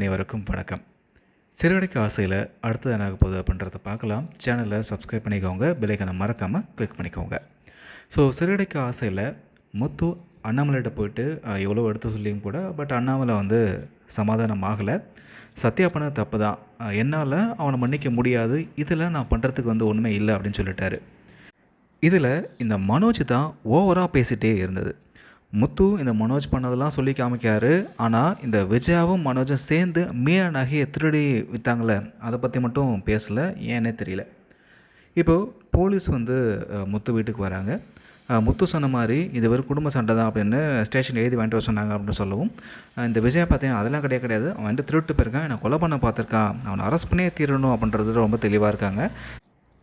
அனைவருக்கும் வணக்கம். சிறுகடைக்கு ஆசையில் அடுத்தது என்ன ஆக போகுது அப்படின்றத பார்க்கலாம். சேனலை சப்ஸ்கிரைப் பண்ணிக்கோங்க. பெலைக்கனை மறக்காமல் கிளிக் பண்ணிக்கோங்க. ஸோ சிறுகடைக்கு ஆசையில் முத்து அண்ணாமலைகிட்ட போயிட்டு எவ்வளோ எடுத்து சொல்லியும் கூட பட் அண்ணாமலை வந்து சமாதானம் ஆகலை. சத்யா பண்ண தப்பு தான் என்னால் அவனை மன்னிக்க முடியாது. இதில் நான் பண்ணுறதுக்கு வந்து ஒன்றுமே இல்லை அப்படின்னு சொல்லிட்டாரு. இதில் இந்த மனோஜ் தான் ஓவராக பேசிகிட்டே இருந்தது. முத்து இந்த மனோஜ் பண்ணதெல்லாம் சொல்லி காமிக்காரு ஆனால் இந்த விஜயாவும் மனோஜும் சேர்ந்து மீனா நகையை திருடி விற்றாங்களே அதை பற்றி மட்டும் பேசலை ஏன்னே தெரியல. இப்போது போலீஸ் வந்து முத்து வீட்டுக்கு வராங்க. முத்து சொன்ன மாதிரி இது ஒரு குடும்ப சண்டை தான் அப்படின்னு ஸ்டேஷன் எழுதி வாங்கிட்டு வர சொன்னாங்க அப்படின்னு சொல்லவும் இந்த விஜயா பார்த்தீங்கன்னா அதெல்லாம் கிடையாது கிடையாது. அவன் வந்து திருட்டு போயிருக்கான் என்னை கொலை பண்ண பார்த்துருக்கான். அவனை அரெஸ்ட் பண்ணியே தீரணும் அப்படின்றது ரொம்ப தெளிவாக இருக்காங்க.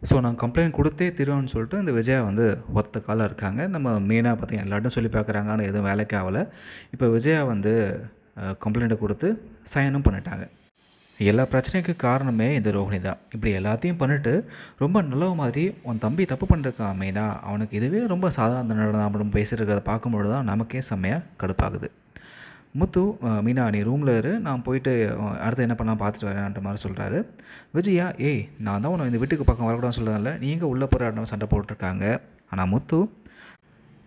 ஸோ நான் கம்ப்ளைண்ட் கொடுத்தே தீருவேன்னு சொல்லிட்டு இந்த விஜயா வந்து ஒத்த காலாக இருக்காங்க. நம்ம மெயினாக பார்த்தீங்கன்னா எல்லாட்டும் சொல்லி பார்க்குறாங்க ஆனால் எதுவும் வேலைக்கு ஆகலை. இப்போ விஜயா வந்து கம்ப்ளைண்ட்டை கொடுத்து சைனும் பண்ணிட்டாங்க. எல்லா பிரச்சனைக்கும் காரணமே இந்த ரோஹிணி தான். இப்படி எல்லாத்தையும் பண்ணிட்டு ரொம்ப நல்ல மாதிரி உன் தம்பி தப்பு பண்ணிருக்கான் மெயினாக அவனுக்கு இதுவே ரொம்ப சாதாரண நடனம் அப்படின்னு பேசியிருக்கிறத பார்க்கும்பொழுது தான் நமக்கே செம்மையாக கடுப்பாகுது. முத்து மீனா நீ ரூமில் இரு. நான் போயிட்டு அடுத்து என்ன பண்ணலாம் பார்த்துட்டு வரேன்ற மாதிரி சொல்கிறாரு விஜயா ஏய் நான் தான் உன்னை இந்த வீட்டுக்கு பக்கம் வரக்கூடாதுன்னு சொல்லுறதில்ல நீங்கள் உள்ளே போகிற சண்டை போட்டிருக்காங்க. ஆனால் முத்து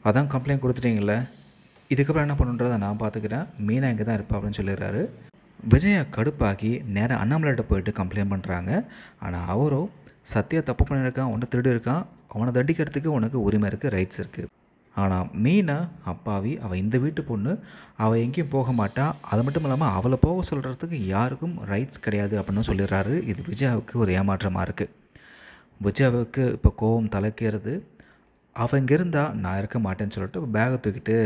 அதான் கம்ப்ளைண்ட் கொடுத்துட்டீங்கள இதுக்கப்புறம் என்ன பண்ணுன்றதை நான் பார்த்துக்கிறேன். மீனா இங்கே தான் இருப்பா அப்படின்னு சொல்லிடுறாரு. விஜயா கடுப்பாக்கி நேராக அண்ணாமலையிட்ட போயிட்டு கம்ப்ளைண்ட் பண்ணுறாங்க ஆனால் அவரோ சத்யா தப்பு பண்ணியிருக்கான் உன்னை திருடி இருக்கான் அவனை தண்டிக்கிறதுக்கு உனக்கு உரிமை இருக்குது ரைட்ஸ் இருக்குது ஆனால் மீனா அப்பாவி அவள் இந்த வீட்டு பொண்ணு அவள் எங்கேயும் போக மாட்டாள் அது மட்டும் இல்லாமல் அவளை போக சொல்கிறதுக்கு யாருக்கும் ரைட்ஸ் கிடையாது அப்படின்னு சொல்லிடுறாரு. இது விஜயாவுக்கு ஒரு ஏமாற்றமாக இருக்குது விஜயாவுக்கு இப்போ கோவம் தலைக்கிறது. அவள் இங்கே இருந்தால் நான் இருக்க மாட்டேன்னு சொல்லிட்டு பேகை தூக்கிட்டு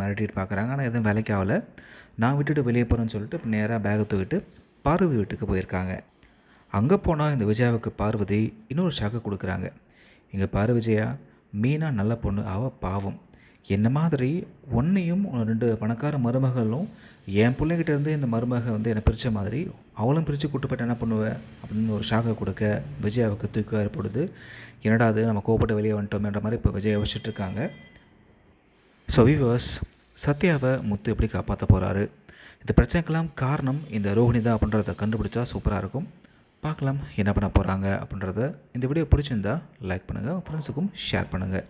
மிரட்டிட்டு பார்க்குறாங்க ஆனால் எதுவும் வேலைக்கு ஆகலை. நான் விட்டுட்டு வெளியே போகிறேன்னு சொல்லிட்டு இப்போ நேராக பேகை தூக்கிட்டு பார்வதி வீட்டுக்கு போயிருக்காங்க. அங்கே போனால் இந்த விஜயாவுக்கு பார்வதி இன்னொரு ஷாக்கை கொடுக்குறாங்க. இங்கே பாரு விஜயா மீனா நல்ல பொண்ணு அவள் பாவம். என்ன மாதிரி உன்னையும் ரெண்டு பணக்கார மருமகளும் என் பிள்ளைகிட்ட இருந்து இந்த மருமக வந்து என்னை பிரித்த மாதிரி அவளும் பிரித்து கூட்டு போய்ட்டு என்ன பண்ணுவேன் அப்படின்னு ஒரு ஷாக்கை கொடுக்க விஜயாவுக்கு தூக்கம் ஏற்படுது. என்னடா அது நம்ம கோபப்பட்டு வெளியே வந்துட்டோமேன்ற மாதிரி இப்போ விஜய் வச்சுட்டு இருக்காங்க. ஸோ விவர்ஸ் சத்யாவை முத்து எப்படி காப்பாற்ற போகிறாரு இந்த பிரச்சனைக்கெல்லாம் காரணம் இந்த ரோஹிணி தான் அப்படின்றத கண்டுபிடிச்சா சூப்பராக இருக்கும். பார்க்கலாம் என்ன பண்ண போகிறாங்க அப்படின்றத இந்த வீடியோ பிடிச்சிருந்தா லைக் பண்ணுங்கள் ஃப்ரெண்ட்ஸுக்கும் ஷேர் பண்ணுங்கள்